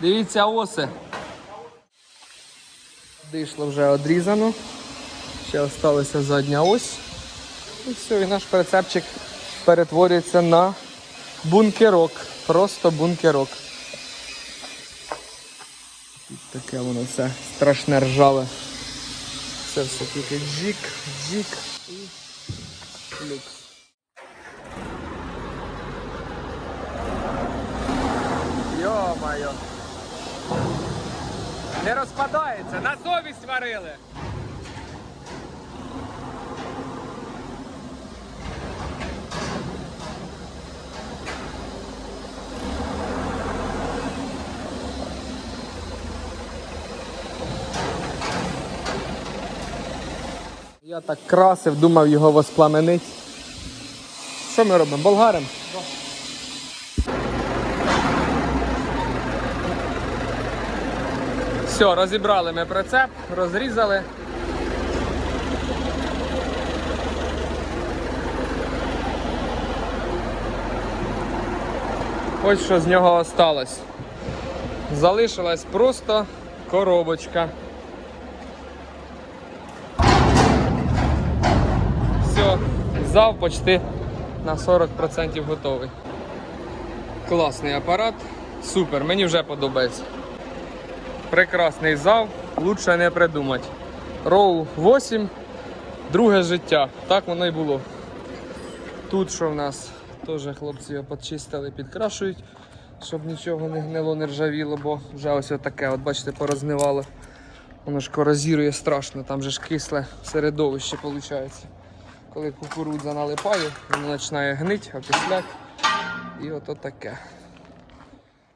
Дивіться оси. Дишло вже одрізано. Ще залишилася задня ось. І все, і наш прицепчик перетворюється на бункерок. Просто бункерок. Тут таке воно все страшне ржаве. Це все тільки джік, джік і люкс. Йо-моє. Не розпадається, на совість варили. Я так красив, думав його воспламенить. Що ми робимо? Болгарим? Все, розібрали ми прицеп, розрізали. Ось що з нього осталось. Залишилась просто коробочка. Все, зав почти на 40% готовий. Класний апарат, супер, мені вже подобається. Прекрасний зав, лучше не придумати. Роу 8, друге життя. Так воно і було. Тут що в нас? Теж хлопці його підчистили, підкрашують, щоб нічого не гнило, не ржавіло, бо вже ось таке, от бачите, порознивало. Воно ж корозірує страшно, там же ж кисле середовище виходить. Коли кукурудза налипає, воно починає гнить, окислять. І ото таке.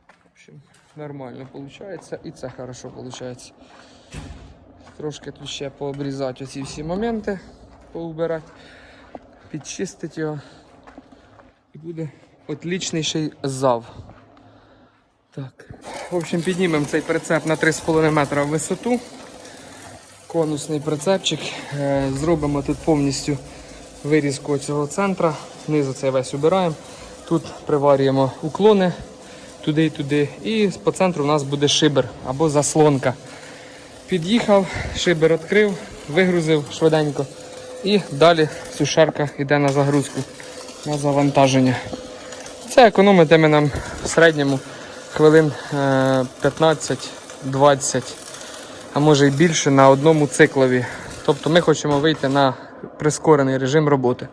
В общем, нормально виходить. І це хорошо виходить. Трошки тут ще пообрізати оці всі моменти, поубирати, підчистити його. І буде отлічніший зав. Так. В общем, піднімемо цей прицеп на 3,5 метра в висоту. Конусний прицепчик. Е, Зробимо тут повністю вирізку цього центра. Знизу цей весь убираємо. Тут приварюємо уклони туди і туди. І по центру у нас буде шибер або заслонка. Під'їхав, шибер відкрив, вигрузив швиденько. І далі сушарка йде на загрузку, на завантаження. Це економитиме нам в середньому хвилин е, 15-20, а може і більше на одному циклові. Тобто ми хочемо вийти на прискорений режим роботи.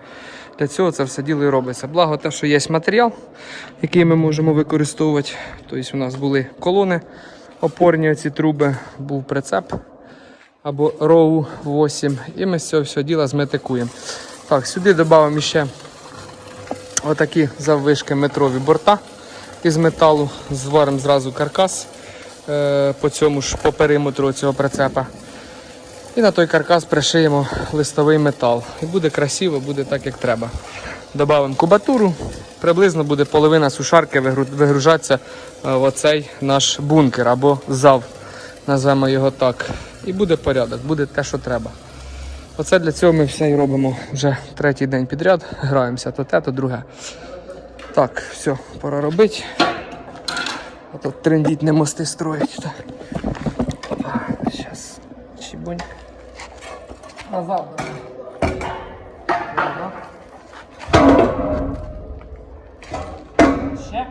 Для цього це все діло і робиться. Благо те, що є матеріал, який ми можемо використовувати. Тобто у нас були колони, опорні ці труби, був прицеп або роу 8. І ми з цього всього діла зметикуємо. Так, сюди додамо ще отакі заввишки метрові борта із металу. Зваримо зразу каркас е, по цьому ж по периметру цього прицепа. І на той каркас пришиємо листовий метал. І буде красиво, буде так, як треба. Добавимо кубатуру. Приблизно буде половина сушарки вигружатися е, в оцей наш бункер або зав, назвемо його так. І буде порядок, буде те, що треба. Оце для цього ми все і робимо вже третій день підряд. Граємося то те, то друге. Так, все, пора робити. А то трендіть не мости строїть. Зараз. Чебунь. Назад. давай. Ще.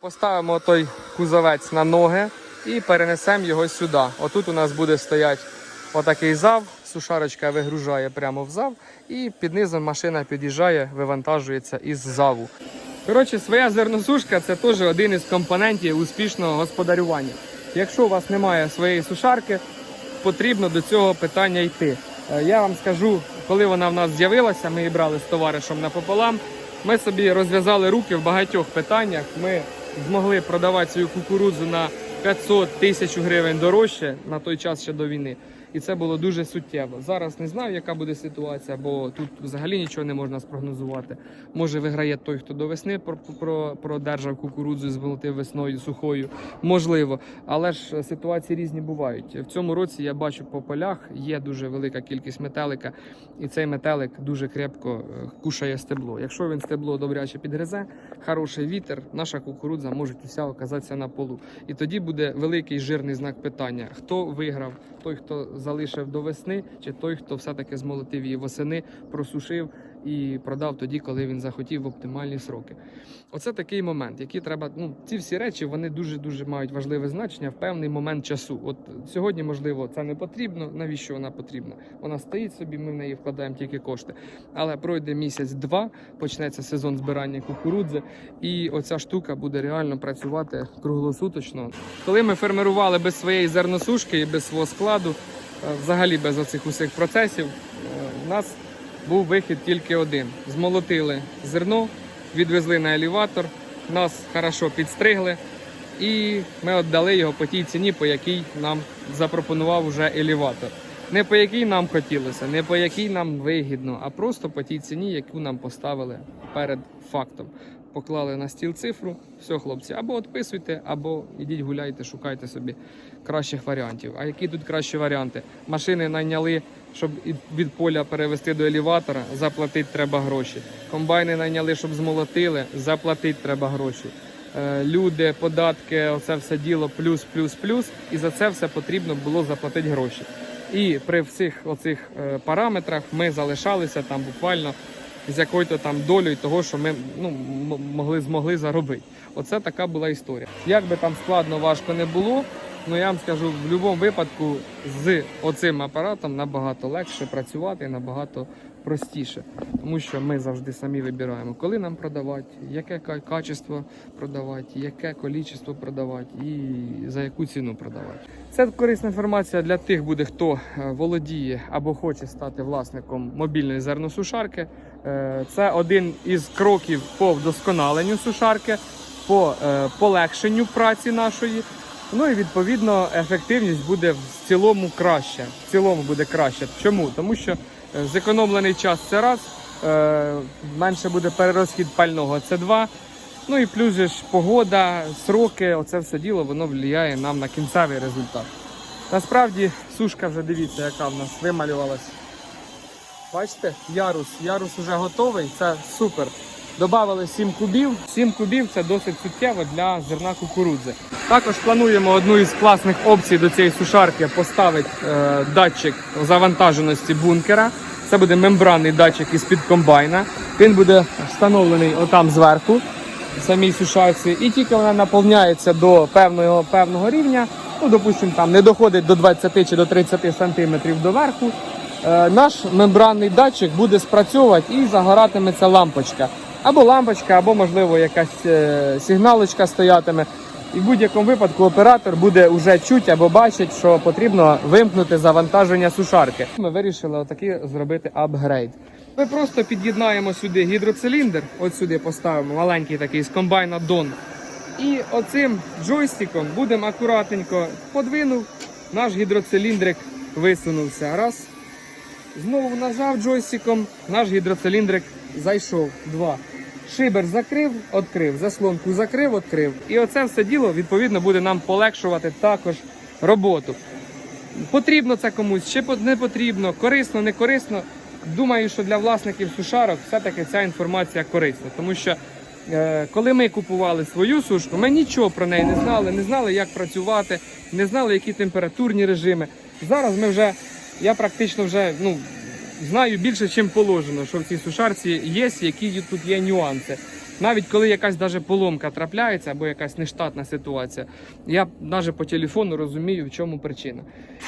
Поставимо той кузовець на ноги і перенесемо його сюди. Отут у нас буде стояти отакий зав, сушарочка вигружає прямо в зав, і під низом машина під'їжджає, вивантажується із заву. Коротше, своя зерносушка це теж один із компонентів успішного господарювання. Якщо у вас немає своєї сушарки, потрібно до цього питання йти. Е, Я вам скажу, коли вона в нас з'явилася, ми її брали з товаришем напополам. Ми собі розв'язали руки в багатьох питаннях. Ми змогли продавати свою кукурудзу на 500 тисяч гривень дорожче на той час ще до війни. І це було дуже суттєво. Зараз не знаю, яка буде ситуація, бо тут взагалі нічого не можна спрогнозувати. Може, виграє той, хто до весни про- про- продержав кукурудзу, змолотив весною сухою. Можливо, але ж ситуації різні бувають. В цьому році я бачу по полях є дуже велика кількість метелика, і цей метелик дуже крепко е, кушає стебло. Якщо він стебло добряче підгризе, хороший вітер, наша кукурудза може уся оказатися на полу. І тоді буде великий жирний знак питання: хто виграв? Той, хто залишив до весни, чи той, хто все-таки змолотив її восени, просушив і продав тоді, коли він захотів в оптимальні сроки. Оце такий момент, який треба. Ну, ці всі речі вони дуже дуже мають важливе значення в певний момент часу. От сьогодні, можливо, це не потрібно. Навіщо вона потрібна? Вона стоїть собі, ми в неї вкладаємо тільки кошти. Але пройде місяць-два, почнеться сезон збирання кукурудзи, і оця штука буде реально працювати круглосуточно. Коли ми фермерували без своєї зерносушки і без свого складу, взагалі без оцих усіх процесів, е, у нас був вихід тільки один: змолотили зерно, відвезли на елеватор, нас хорошо підстригли, і ми віддали його по тій ціні, по якій нам запропонував уже елеватор. Не по якій нам хотілося, не по якій нам вигідно, а просто по тій ціні, яку нам поставили перед фактом. Поклали на стіл цифру, все, хлопці, або відписуйте, або ідіть гуляйте, шукайте собі кращих варіантів. А які тут кращі варіанти? Машини найняли, щоб від поля перевести до елеватора, заплатити треба гроші. Комбайни найняли, щоб змолотили, заплатити треба гроші. Е, Люди, податки, оце все діло плюс, плюс, плюс. І за це все потрібно було заплатити гроші. І при всіх оцих е, параметрах ми залишалися там буквально з якою-то там долею того, що ми ну, могли змогли заробити. Оце така була історія. Як би там складно, важко не було, ну я вам скажу, в будь-якому випадку з оцим апаратом набагато легше працювати, набагато простіше, тому що ми завжди самі вибираємо, коли нам продавати, яке качество продавати, яке кількість продавати і за яку ціну продавати. Це корисна інформація для тих буде, хто е, володіє або хоче стати власником мобільної зерносушарки. Е, Це один із кроків по вдосконаленню сушарки, по е, полегшенню праці нашої. Ну і відповідно ефективність буде в цілому краще. В цілому буде краще. Чому? Тому що зекономлений час це раз, е, менше буде перерозхід пального це два. Ну і плюс ж погода, сроки, оце все діло воно впливає нам на кінцевий результат. Насправді сушка вже дивіться, яка в нас вималювалась. Бачите, ярус. Ярус вже готовий, це супер. Добавили 7 кубів. 7 кубів це досить суттєво для зерна кукурудзи. Також плануємо одну із класних опцій до цієї сушарки поставити е, датчик завантаженості бункера. Це буде мембранний датчик із-під комбайна. Він буде встановлений отам зверху в самій сушарці. І тільки вона наповняється до певного, певного рівня, ну, допустимо, там не доходить до 20 чи до 30 сантиметрів доверху, е, наш мембранний датчик буде спрацьовувати і загоратиметься лампочка. Або лампочка, або, можливо, якась е, сигналочка стоятиме. І в будь-якому випадку оператор буде вже чути або бачить, що потрібно вимкнути завантаження сушарки. Ми вирішили отакий зробити апгрейд. Ми просто під'єднаємо сюди гідроциліндр, от сюди поставимо маленький такий з комбайна Дон. І оцим джойстиком будемо акуратненько подвинув, наш гідроциліндрик висунувся. Раз. Знову нажав джойстиком, наш гідроциліндрик зайшов. Два. Шибер закрив, відкрив, заслонку закрив, відкрив. І оце все діло відповідно буде нам полегшувати також роботу. Потрібно це комусь, чи не потрібно, корисно, не корисно. Думаю, що для власників сушарок все-таки ця інформація корисна, тому що е, коли ми купували свою сушку, ми нічого про неї не знали, не знали, як працювати, не знали, які температурні режими. Зараз ми вже, я практично вже ну, знаю більше, чим положено, що в цій сушарці є, які тут є нюанси. Навіть коли якась даже поломка трапляється або якась нештатна ситуація, я навіть по телефону розумію, в чому причина.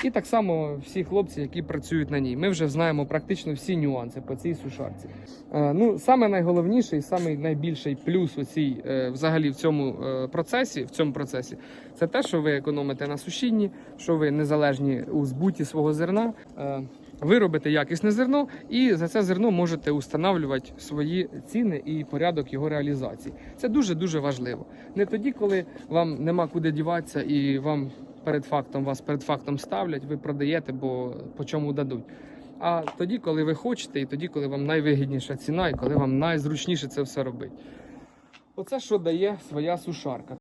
І так само всі хлопці, які працюють на ній, ми вже знаємо практично всі нюанси по цій сушарці. Е, ну, саме найголовніший, саме найбільший плюс у цій, е, взагалі в цьому е, процесі, в цьому процесі, це те, що ви економите на сушінні, що ви незалежні у збуті свого зерна. Е, ви робите якісне зерно, і за це зерно можете установлювати свої ціни і порядок його реалізації. Це дуже дуже важливо. Не тоді, коли вам нема куди діватися і вам перед фактом вас перед фактом ставлять, ви продаєте, бо по чому дадуть. А тоді, коли ви хочете, і тоді, коли вам найвигідніша ціна, і коли вам найзручніше це все робити. Оце що дає своя сушарка.